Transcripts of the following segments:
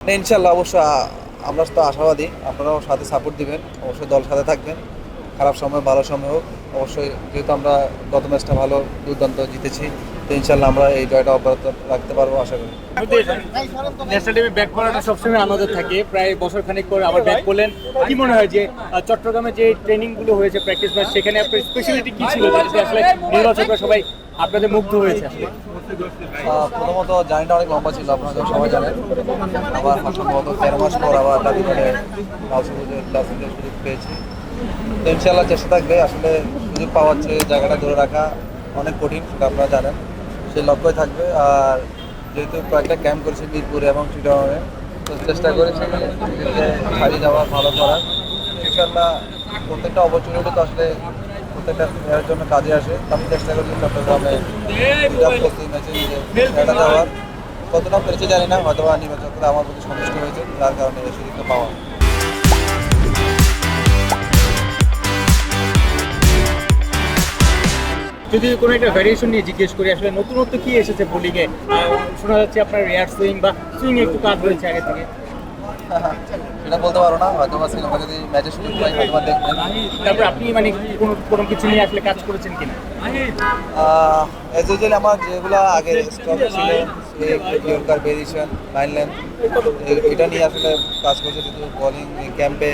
ইনশাল্লাহ অবশ্যই আমরা তো আশাবাদী, আপনারাও সাথে সাপোর্ট দিবেন, অবশ্যই দল সাথে থাকবেন, খারাপ সময়, ভালো সময় হোক, অবশ্যই যেহেতু আমরা গত ম্যাচটা ভালো দুর্দান্ত জিতেছি তো ইনশাল্লাহ আমরা এই জয়টা অব্যাহত রাখতে পারব আশা করি। ন্যাশনাল টিমে ব্যাক করাটা সবসময় আমাদের থাকে। প্রায় বছর খানিক পর আবার ব্যাক করলেন। কি মনে হয় যে চট্টগ্রামে যে ট্রেনিংগুলো হয়েছে প্র্যাকটিস ম্যাচ সেখানে আপনার স্পেশালিটি কি ছিল? আসলে নির্বাচকরা সবাই আপনাদের মুগ্ধ হয়েছে আসলে। প্রথমত জার্নিটা অনেক লম্বা ছিল আপনারা তো সবাই জানেন। আবার সম্ভবত তেরো মাস পর আবার করে লাল সুযোগ পেয়েছি। তো ইনশাল্লাহ চেষ্টা থাকবে আসলে সুযোগ পাওয়ার চেয়ে জায়গাটা ধরে রাখা অনেক কঠিন সেটা আপনারা জানেন। সেই লক্ষ্যই থাকবে আর যেহেতু কয়েকটা ক্যাম্প করেছি মিরপুরে এবং চিটাগাংয়ে তো চেষ্টা করেছি নিজেকে যাওয়ার ভালো করার। ইনশাল্লাহ প্রত্যেকটা অপরচুনিটি তো আসলে প্রত্যেকটা প্লেয়ারের জন্য কাজে আসে। আমি চেষ্টা করছি চট্টগ্রামে ম্যাচে নিজে কতটা পেরেছে জানি না হয়তো আমার প্রতি সন্তুষ্ট হয়েছে, যার কারণে এই সুযোগটা পাওয়া। যদি কোনো একটা ভ্যারিয়েশন নিয়ে জিজ্ঞেস করি আসলে নতুনত্ব কি এসেছে বোলিংয়ে শোনা যাচ্ছে আপনার রেয়ার সুইং বা সুইং একটু কাজ রয়েছে আগে থেকে। সেটা বলতে পারো না হয়তো বা শ্রীলঙ্কা যদি ম্যাচের সুযোগ পাই হয়তো বা দেখবেন তারপর আপনি মানে কোনো কোনো কিছু নিয়ে আসলে কাজ করেছেন কিনা? অ্যাজ ইউজুয়ালি আমার যেগুলো আগে স্টক ছিল ইয়র্কার ভেরিয়েশন লাইন লেন্থ এটা নিয়ে আসলে কাজ করছে শুধু বোলিং ক্যাম্পে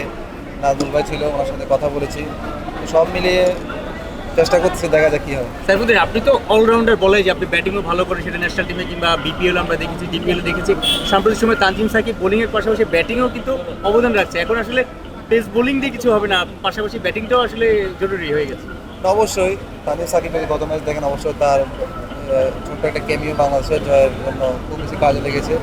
নাজমুল ভাই ছিল ওনার সাথে কথা বলেছি। সব মিলিয়ে চেষ্টা করছি দেখা যাক কী হয়। সাইফুদ্দিন আপনি তো অলরাউন্ডার বলে যে আপনি ব্যাটিংও ভালো করেন সেটা ন্যাশনাল টিমে কিংবা বিপিএল আমরা দেখেছি ডিপিএল দেখেছি। সাম্প্রতিক সময় তানজিম সাকিব বোলিংয়ের পাশাপাশি ব্যাটিংও কিন্তু অবদান রাখছে। এখন আসলে পেস বোলিং দিয়ে কিছু হবে না পাশাপাশি ব্যাটিংটাও আসলে জরুরি হয়ে গেছে। অবশ্যই। তানিম সাকিব যদি গত ম্যাচ দেখেন অবশ্যই তার ছোট্ট একটা কেমিও বাংলাদেশের জয়ের জন্য খুব বেশি কাজে লেগেছে।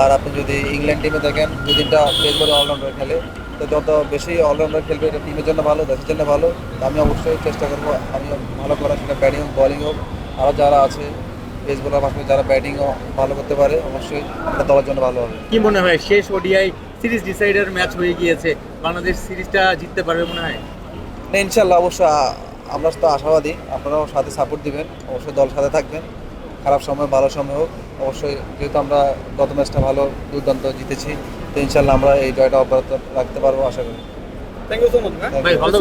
আর আপনি যদি ইংল্যান্ড টিমে দেখেন দু তিনটা প্লেস বলে অলরাউন্ডার খেলে তো যত বেশি অলরাউন্ডার খেলবে এটা টিমের জন্য ভালো দেশের জন্য ভালো। আমি অবশ্যই চেষ্টা করব আমি ভালো করার সেটা ব্যাটিং হোক বলিং হোক আরও যারা আছে পেস বোলার পাশাপাশি যারা ব্যাটিংও ভালো করতে পারে অবশ্যই এটা দলের জন্য ভালো হবে। কি মনে হয় শেষ ওডিআই সিরিজ ডিসাইডার ম্যাচ হয়ে গিয়েছে বাংলাদেশ সিরিজটা জিততে পারবে মনে হয়? না ইনশাল্লাহ অবশ্যই আমরা তো আশাবাদী আপনারাও সাথে সাপোর্ট দিবেন অবশ্যই দল সাথে থাকবেন। খারাপ সময় ভালো সময় হোক অবশ্যই যেহেতু আমরা গত ম্যাচটা ভালো দুর্দান্ত জিতেছি তো ইনশাল্লাহ আমরা এই জয়টা অব্যাহত রাখতে পারব আশা করি you so much, man. ভাই ভালো